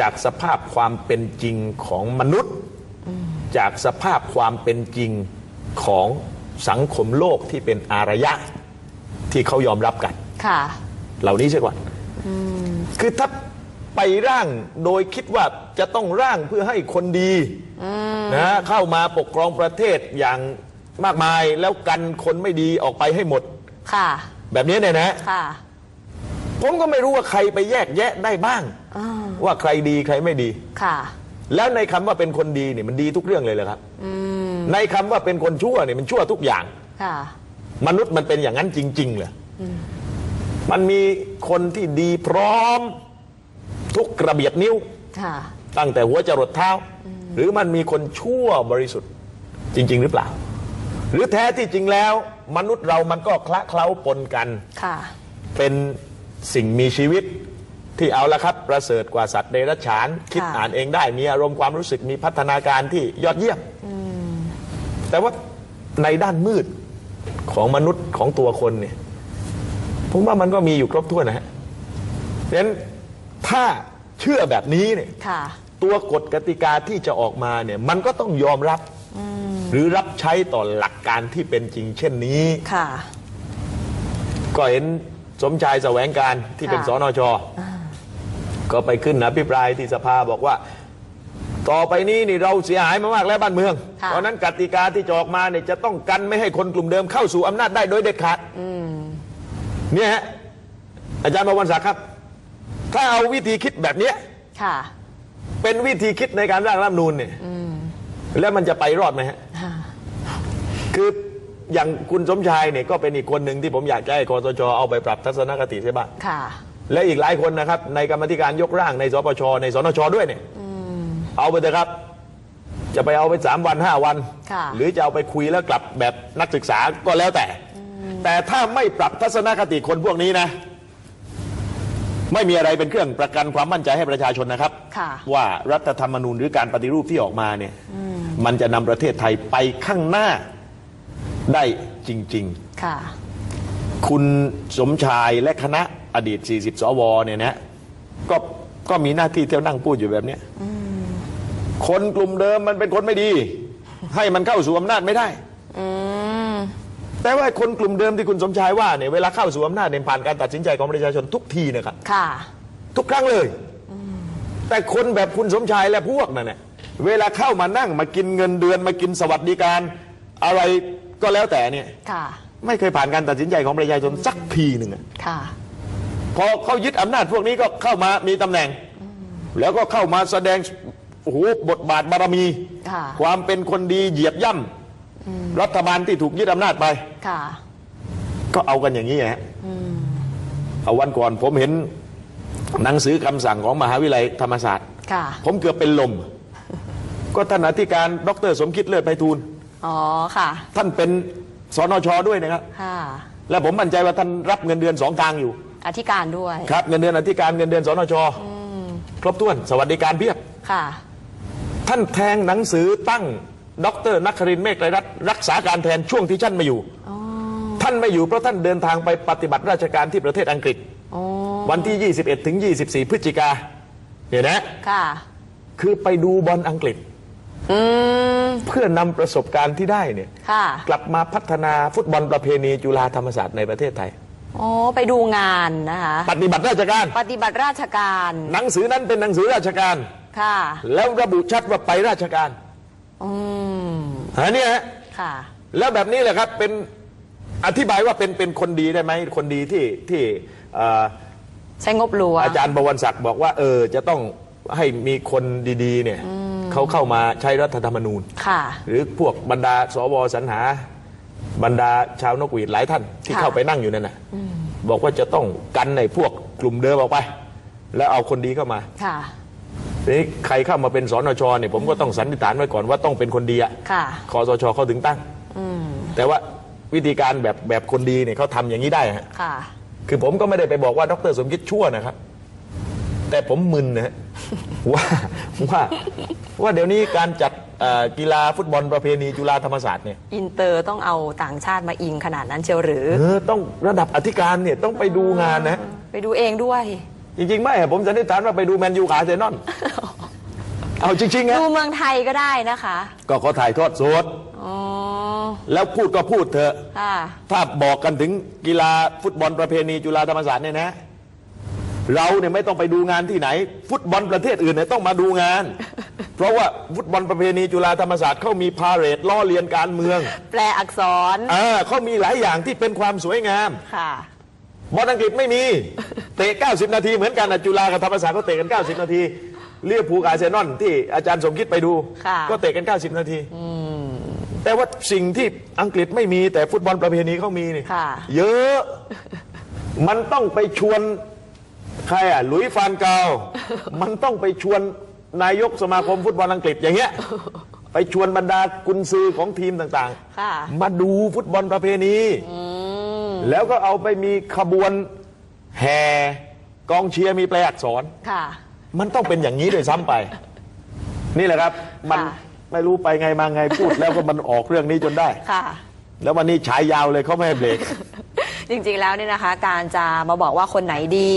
จากสภาพความเป็นจริงของมนุษย์ จากสภาพความเป็นจริงของสังคมโลกที่เป็นอารยะที่เขายอมรับกัน ค่ะ เหล่านี้ใช่ก่อนคือถ้าไปร่างโดยคิดว่าจะต้องร่างเพื่อให้คนดีนะเข้ามาปกครองประเทศอย่างมากมายแล้วกันคนไม่ดีออกไปให้หมด ค่ะ แบบนี้เนี่ยนะ ค่ะ ผมก็ไม่รู้ว่าใครไปแยกแยะได้บ้าง อ่าว่าใครดีใครไม่ดี ค่ะ แล้วในคำว่าเป็นคนดีเนี่ยมันดีทุกเรื่องเลยเหรอครับในคำว่าเป็นคนชั่วเนี่ยมันชั่วทุกอย่าง ค่ะ มนุษย์มันเป็นอย่างนั้นจริงๆเลยมันมีคนที่ดีพร้อม ทุกกระเบียดนิ้ว ค่ะ ตั้งแต่หัวจรดเท้า หรือมันมีคนชั่วบริสุทธิ์จริง ๆ หรือเปล่า หรือแท้ที่จริงแล้ว มนุษย์เรามันก็คละเคล้าปนกัน ค่ะ เป็น สิ่งมีชีวิตที่เอาละครับประเสริฐกว่าสัตว์เดรัจฉาน คิดอ่านเองได้มีอารมณ์ความรู้สึกมีพัฒนาการที่ยอดเยี่ยมแต่ว่าในด้านมืดของมนุษย์ของตัวคนเนี่ยผมว่ามันก็มีอยู่ครบถ้วนนะฮะฉะนั้นถ้าเชื่อแบบนี้เนี่ยค่ะตัวกฎกติกาที่จะออกมาเนี่ยมันก็ต้องยอมรับหรือรับใช้ต่อหลักการที่เป็นจริง เช่นนี้ค่ะก็เห็น สมชายแสวงการที่เป็นค่ะสนช ก็ไปขึ้นอภิปรายที่สภาบอกว่า ต่อไปนี้นี่เราเสียหายมามากแล้วบ้านเมืองค่ะเพราะฉะนั้นกติกาที่จะออกมาเนี่ยจะต้องกันไม่ให้คนกลุ่มเดิมเข้าสู่อำนาจได้โดยเด็ดขาดเนี่ยฮะอาจารย์บวรศักดิ์ครับ ถ้าเอาวิธีคิดแบบเนี้ยค่ะเป็นวิธีคิดในการร่างรัฐธรรมนูญเนี่ยแล้วมันจะไปรอดไหมฮะค่ะคือ อย่างคุณสมชายเนี่ยก็เป็นอีกคนหนึ่งที่ผมอยากจะให้คอสชเอาไปปรับทัศนคติใช่บ้างค่ะ และอีกหลายคนนะครับ ในกรรมาธิการยกร่างในสปชในสนชด้วยเนี่ยเอาไปเถอะครับ จะไปเอาไปสามวันห้าวัน ค่ะ หรือจะเอาไปคุยแล้วกลับแบบนักศึกษาก็แล้วแต่ แต่ถ้าไม่ปรับทัศนคติคนพวกนี้นะ ไม่มีอะไรเป็นเครื่องประกันความมั่นใจให้ประชาชนนะครับ ค่ะ ว่ารัฐธรรมนูญหรือการปฏิรูปที่ออกมาเนี่ย มันจะนำประเทศไทยไปข้างหน้า ได้จริง ๆ ค่ะ คุณสมชายและคณะอดีต 40 สวเนี่ยนะก็ก็มีหน้าที่เที่ยวนั่งพูดอยู่แบบเนี้ยคนกลุ่มเดิมมันเป็นคนไม่ดี ให้มันเข้าสู่อำนาจไม่ได้ อืม แต่ว่าคนกลุ่มเดิมที่คุณสมชายว่าเนี่ยเวลาเข้าสู่อำนาจเนี่ยผ่านการตัดสินใจของประชาชนทุกทีนะครับค่ะ ทุกครั้งเลย แต่คนแบบคุณสมชายและพวกนั่นเนี่ยเวลาเข้ามานั่งมากินเงินเดือนมากินสวัสดิการ อะไร ก็แล้วแต่เนี่ยค่ะ ไม่เคยผ่านการตัดสินใจของประชาชนสักทีหนึ่งอะค่ะ พอเขายึดอำนาจพวกนี้ก็เข้ามามีตำแหน่ง แล้วก็เข้ามาแสดงโอ้โหบทบาทบารมี ค่ะ ความเป็นคนดีเหยียบย่ำรัฐบาลที่ถูกยึดอำนาจไป ค่ะ ก็เอากันอย่างนี้ฮะเอาวันก่อนผมเห็นหนังสือคำสั่งของมหาวิทยาลัยธรรมศาสตร์ ค่ะ ผมเกือบเป็นลม ก็ท่านอธิการดรสมคิดเลิศไพฑูรย์ อ๋อค่ะ ท่านเป็นสนชด้วยนะครับ ค่ะและผมมั่นใจว่าท่านรับเงินเดือนสองทางอยู่ อธิการด้วยครับเงินเดือนอธิการเงินเดือนสนชครบถ้วนสวัสดิการเพียบ ค่ะ ท่านแทงหนังสือตั้งดรนักครินทร์เมฆไรรัตน์รักษาการแทนช่วงที่ท่านไม่อยู่ อ๋อ ท่านไม่อยู่เพราะท่านเดินทางไปปฏิบัติราชการที่ประเทศอังกฤษ อ๋อ วันที่ 21 ถึง 24 พฤศจิกาเนี่ยนะ ค่ะ คือไปดูบอลอังกฤษ อืม เพื่อนำประสบการณ์ที่ได้เนี่ยค่ะ กลับมาพัฒนาฟุตบอลประเพณีจุฬาธรรมศาสตร์ในประเทศไทยอ๋อไปดูงานนะคะ ปฏิบัติราชการ ปฏิบัติราชการหนังสือนั้นเป็นหนังสือราชการ ค่ะแล้วระบุชัดว่าไปราชการอืมฮะเนี่ยฮะค่ะ แล้วแบบนี้แหละครับเป็นอธิบายว่าเป็นเป็นคนดีได้ไหมคนดีที่ที่เอ่อ ใช้งบหลวงอาจารย์บวรศักดิ์บอกว่าเออจะต้องให้มีคนดีๆเนี่ย เขาเข้ามาใช้รัฐธรรมนูญ ค่ะ หรือพวกบรรดาสวสรรหา บรรดาชาวนกหวีดหลายท่านที่ค่ะ เข้าไปนั่งอยู่นั่นนะบอกว่าจะต้องกันในพวกกลุ่มเดิมออกไป แล้วเอาคนดีเข้ามาค่ะ ทีนี้ใครเข้ามาเป็นสนชเนี่ยผมก็ต้องสันนิษฐานไว้ก่อนว่าต้องเป็นคนดีอะค่ะ คอสชเขาถึงตั้ง อืม แต่ว่าวิธีการแบบแบบคนดีเนี่ยเขาทำอย่างนี้ได้ฮะ ค่ะ คือผมก็ไม่ได้ไปบอกว่าดรสมคิดชั่วนะครับ แต่ผมมึนนะฮะว่าว่าว่าเดี๋ยวนี้การจัดเอ่อกีฬาฟุตบอลประเพณีจุฬาธรรมศาสตร์เนี่ยอินเตอร์ต้องเอาต่างชาติมาอิงขนาดนั้นเชียวหรือ เออต้องระดับอธิการเนี่ยต้องไปดูงานนะไปดูเองด้วย จริง ๆ ไม่อะผมสันนิษฐานว่าไปดูแมนยูกับอาร์เซนอลเอาจริงๆนะดูเมืองไทยก็ได้นะคะก็เขาถ่ายทอดสด อ๋อแล้วพูดก็พูดเถอะ ค่ะ ถ้าบอกกันถึงกีฬาฟุตบอลประเพณีจุฬาธรรมศาสตร์เนี่ยนะ เราเนี่ยไม่ต้องไปดูงานที่ไหน ฟุตบอลประเทศอื่นเนี่ยต้องมาดูงาน เพราะว่าฟุตบอลประเพณีจุฬาธรรมศาสตร์เขามีพาเหรดล้อเลียนการเมือง แปลอักษรอ่าเขามีหลายอย่างที่เป็นความสวยงามค่ะบอลอังกฤษไม่มีเตะ 90 นาทีเหมือนกันนะจุฬากับธรรมศาสตร์ก็เตะกัน 90 นาทีเรียกผูลกับอาร์เซนอลที่อาจารย์สมคิดไปดูค่ะก็เตะกัน 90 นาทีแต่ว่าสิ่งที่อังกฤษไม่มีแต่ฟุตบอลประเพณีเขามีนี่ค่ะเยอะ มันต้องไปชวน ใครอะหลุยส์ฟานเกา มันต้องไปชวนนายกสมาคมฟุตบอลอังกฤษอย่างเงี้ย ไปชวนบรรดากุนซือของทีมต่างค่ะมาดูฟุตบอลประเพณี แล้วก็เอาไปมีขบวนแห่กองเชียร์มีแปลอักษร ค่ะ มันต้องเป็นอย่างนี้ด้วยซ้ำไป นี่แหละครับ มันค่ะ ไม่รู้ไปไงมาไงพูด แล้วก็มันออกเรื่องนี้จนได้ ค่ะ แล้ววันนี้ฉายยาวเลยเขาไม่ให้เบรก จริงๆแล้วเนี่ยนะคะ การจะมาบอกว่าคนไหนดี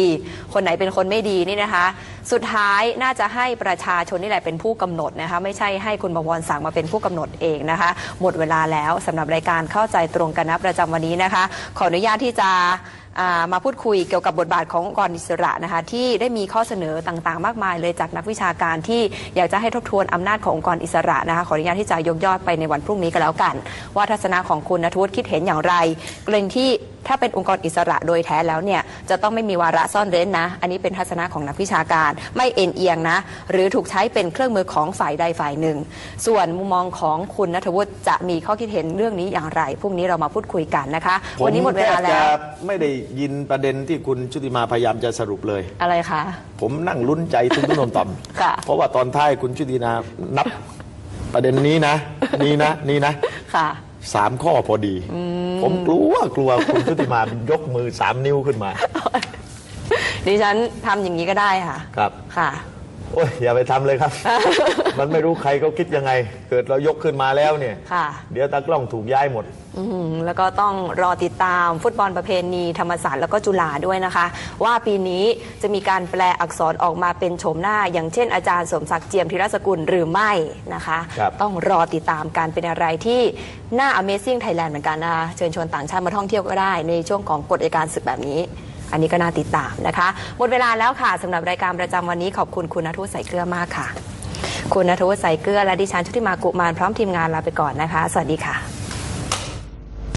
คนไหนเป็นคนไม่ดีนี่นะคะ สุดท้ายน่าจะให้ประชาชนนี่แหละเป็นผู้กำหนดนะคะ ไม่ใช่ให้คุณบวรสั่งมาเป็นผู้กำหนดเองนะคะ หมดเวลาแล้วสำหรับรายการเข้าใจตรงกันนะประจำวันนี้นะคะ ขออนุญาตที่จะมาพูดคุยเกี่ยวกับบทบาทขององค์กรอิสระนะคะที่ได้มีข้อเสนอต่างๆ มากมายเลยจากนักวิชาการที่อยากจะให้ทบทวนอำนาจขององค์กรอิสระนะคะขออนุญาตที่จะยกยอดไปในวันพรุ่งนี้ก็แล้วกัน ว่าทัศนะของคุณนทวุฒิคิดเห็นอย่างไรกรณีที่ถ้าเป็นองค์กรอิสระโดยแท้แล้วเนี่ยจะต้องไม่มีวาระซ่อนเร้นนะ อันนี้เป็นทัศนะของนักวิชาการ ไม่เอ็นเอียงนะ หรือถูกใช้เป็นเครื่องมือของฝ่ายใดฝ่ายหนึ่ง ส่วนมุมมองของคุณนทวุฒิจะมีข้อคิดเห็นเรื่องนี้อย่างไรพรุ่งนี้เรามาพูดคุยกันนะคะ วันนี้หมดเวลาผแล้ทบวจะไม่ได้ยินประเด็นที่คุณชุติมาพยายามจะสรุปเลย อะไรคะผมนั่งลุ้นใจตุ้มตุ้มต่อมค่ะเพราะว่าตอนท้ายคุณชุตินานับประเด็นนี้นะ นี่นะนี่นะค่ะ สามข้อพอดี ผมกลัวกลัวคุณชุติมายกมือสามนิ้วขึ้นมา ดิฉันทำอย่างนี้ก็ได้ค่ะ ครับ ค่ะโอ้ยอย่าไปทำเลยครับ มันไม่รู้ใครเขาคิดยังไง เกิดเรายกขึ้นมาแล้วเนี่ยค่ะเดี๋ยวตากล้องถูกย้ายหมดอืมแล้วก็ต้องรอติดตามฟุตบอลประเพณีธรรมศาสตร์แล้วก็จุฬาด้วยนะคะ ว่าปีนี้จะมีการแปลอักษรออกมาเป็นโฉมหน้า อย่างเช่นอาจารย์สมศักดิ์เจียมธีรสกุลหรือไม่นะคะครับต้องรอติดตามการเป็นอะไรที่น่า Amazing Thailand เหมือนกันนะคะเชิญชวนต่างชาติมาท่องเที่ยวก็ได้ในช่วงของกฎอัยการศึกแบบนี้ อันนี้ก็น่าติดตามนะคะ หมดเวลาแล้วค่ะสำหรับรายการประจำวันนี้ขอบคุณคุณนทุศใส่เกลือมากค่ะ คุณนทุศใส่เกลือและดิฉันชุติมากุมารพร้อมทีมงานลาไปก่อนนะคะ สวัสดีค่ะ